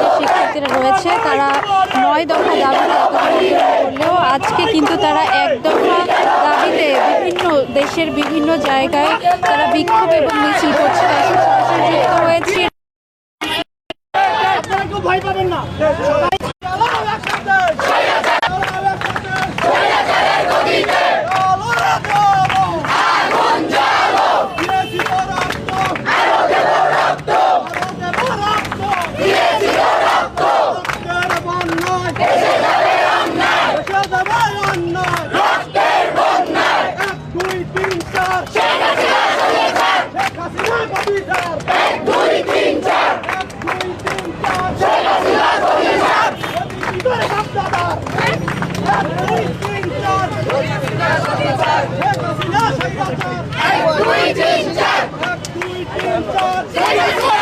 যে শিক্ষার্থীরা রয়েছে, তারা নয় দফা দাবি করলেও আজকে কিন্তু তারা এক দফা দাবিতে বিভিন্ন দেশের বিভিন্ন জায়গায় তারা বিক্ষোভ এবং মিছিল করছে। যুক্ত হয়েছে। ভয় পাবেন না। দর্শক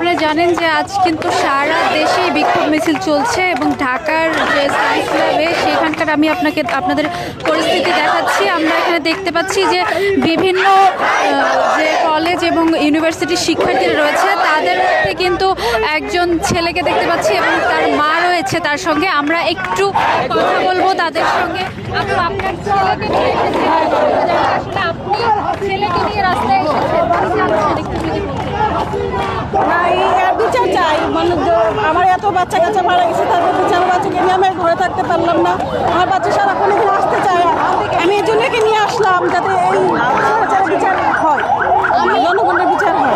আপনারা জানেন যে আজ কিন্তু সারা দেশেই বিক্ষোভ মিছিল চলছে এবং ঢাকার যে সায়েন্স ল্যাবে সেখানকার আমি আপনাকে, আপনাদের পরিস্থিতি দেখাচ্ছি। আমরা এখানে দেখতে পাচ্ছি যে বিভিন্ন যে কলেজ এবং ইউনিভার্সিটির শিক্ষার্থীরা রয়েছে, তাদের মধ্যে কিন্তু একজন ছেলেকে দেখতে পাচ্ছি এবং তার মা রয়েছে তার সঙ্গে। আমরা একটু কথা বলব তাদের সঙ্গে। আপনার আপনি ছেলেকে নিয়ে রাস্তায় এসেছেন কি জানছেন একটু যদি বলতেন। না এই এর বিচার চাই মানে যে- আমার এত বাচ্চা কাচ্চা মারা গেছে তাদের বিচার আমার বাচ্চাকে নিয়ে আমি ঘরে থাকতে পারলাম না। আমার বাচ্চা সারাক্ষণ এখানে আসতে চায় না। আমি এই জন্য নিয়ে আসলাম যাতে এই বিচার হয়। জনগণের বিচার হয়।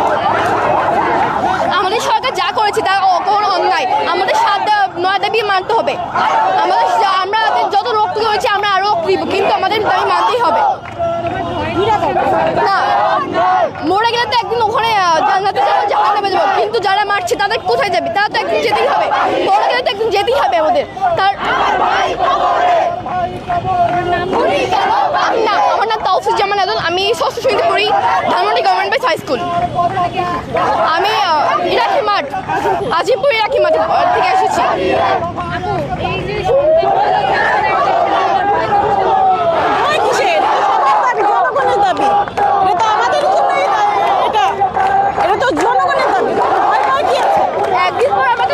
আমাদের সরকার যা করেছে তা কোনো অন্যায়। আমাদের সাত নয় দাবি মানতে হবে। আমাদের আমরা যত রক্ত করেছি আমরা আরও রক্ত দিব। কিন্তু আমাদের দাবি মানতেই হবে। না মরে গেলে তো একদিন ওখানে আহ, জান্নাতে যাব জাহান্নামে যাব কিন্তু যারা মারছে তাদের কোথায় যাবে? তারা তো একদিন যেতেই হবে। গেলে তো একদিন যেতেই হবে আমাদের। তার না, আমার নাম তাওফিজ জামান আদল। আমি ষষ্ঠ শ্রেণীতে পড়ি Dhanmondi government boys high school আমি ইরাকি মাঠ, আজিমপুর ইরাকি মাঠ থেকে এসেছি এই যে সন্তানগুলো ভয় কিসের? দাবি, জনগণের দাবি এটা তো আমাদের জন্যই দাবি, এটা এটা তো জনগণের দাবি ভয় ভয় কি আছে একদিন পর আমাদের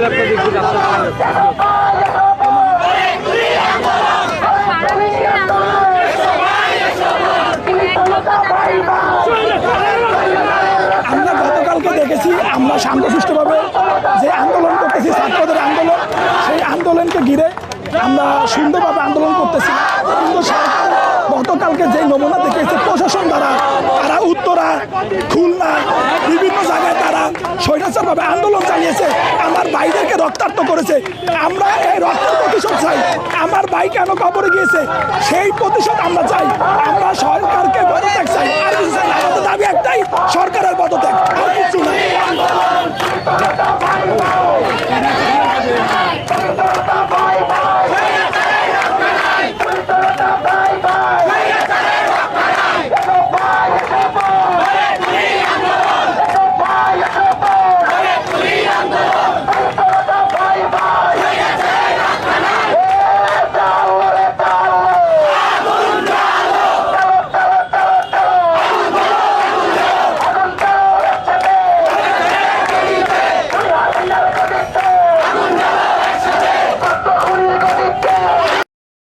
আমরা গতকালকে দেখেছি, আমরা শান্তশিষ্টভাবে যে আন্দোলন করতেছি, ছাত্রদের আন্দোলন, সেই আন্দোলনকে ঘিরে আমরা সুন্দরভাবে আন্দোলন করতেছি। কিন্তু সরকার গতকালকে যে নমুনা দেখিয়েছে প্রশাসন দ্বারা, তারা উত্তরা, খুলনা, বিভিন্ন জায়গায় তারা স্বৈরাচারভাবে আন্দোলন চালিয়েছে, আমার ভাইদেরকে রক্তাক্ত করেছে। আমরা এই রক্তের প্রতিশোধ চাই, আমার ভাই কেন কবরে গিয়েছে? সেই প্রতিশোধ আমরা চাই, আমরা সরকারকে পদত্যাগ চাই।